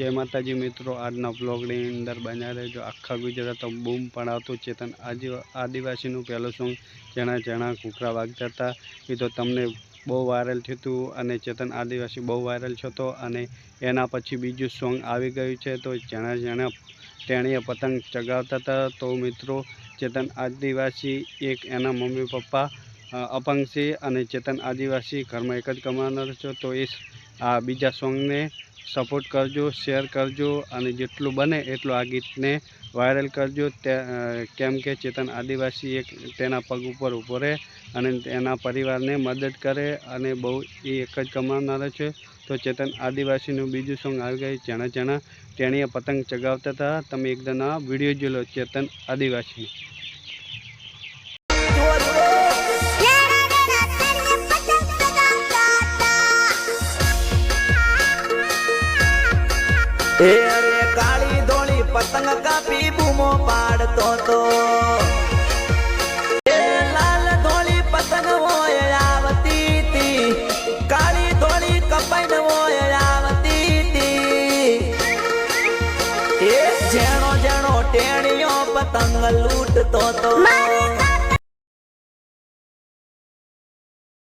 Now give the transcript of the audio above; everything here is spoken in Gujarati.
જય માતાજી મિત્રો, આજના બ્લોગની અંદર બન્યા રહેજો. આખા ગુજરાત બૂમ પડાવતું ચેતન. આજે આદિવાસીનું પહેલું સોંગ જણા જણા કૂકરા વાગતા હતા. એ તો તમને બહુ વાયરલ થયું હતું અને ચેતન આદિવાસી બહુ વાયરલ થતો અને એના પછી બીજું સોંગ આવી ગયું છે તો જણા જણા તેણીએ પતંગ ચગાવતા હતા. તો મિત્રો, ચેતન આદિવાસી એક એના મમ્મી પપ્પા અપંગ છે અને ચેતન આદિવાસી ઘરમાં એક જ કમાનાર છો. તો એ આ બીજા સોંગને સપોર્ટ કરજો, શેર કરજો અને જેટલું બને એટલું આ ગીતને વાયરલ કરજો. કેમ કે ચેતન આદિવાસી એક તેના પગ ઉપર ઊભો રહે અને એના પરિવારને મદદ કરે અને બહુ એ એક જ કમાનારો છે. તો ચેતન આદિવાસીનું બીજું સોંગ આવી ગયું ચણા ચણા. તેણીએ પતંગ ચગાવતા હતા. તમે એકદમ આ વીડિયો જોઈ લો, ચેતન આદિવાસી. એ કાળી ધોળી પતંગ કાપી બૂમો પાડતો તો. એ લાલ ધોળી પતંગ હોય આવતી કાળી ધોળી કપાઈને હોય આવતી એ જેણો જેણો ટેણીઓ પતંગ લૂટતો તો.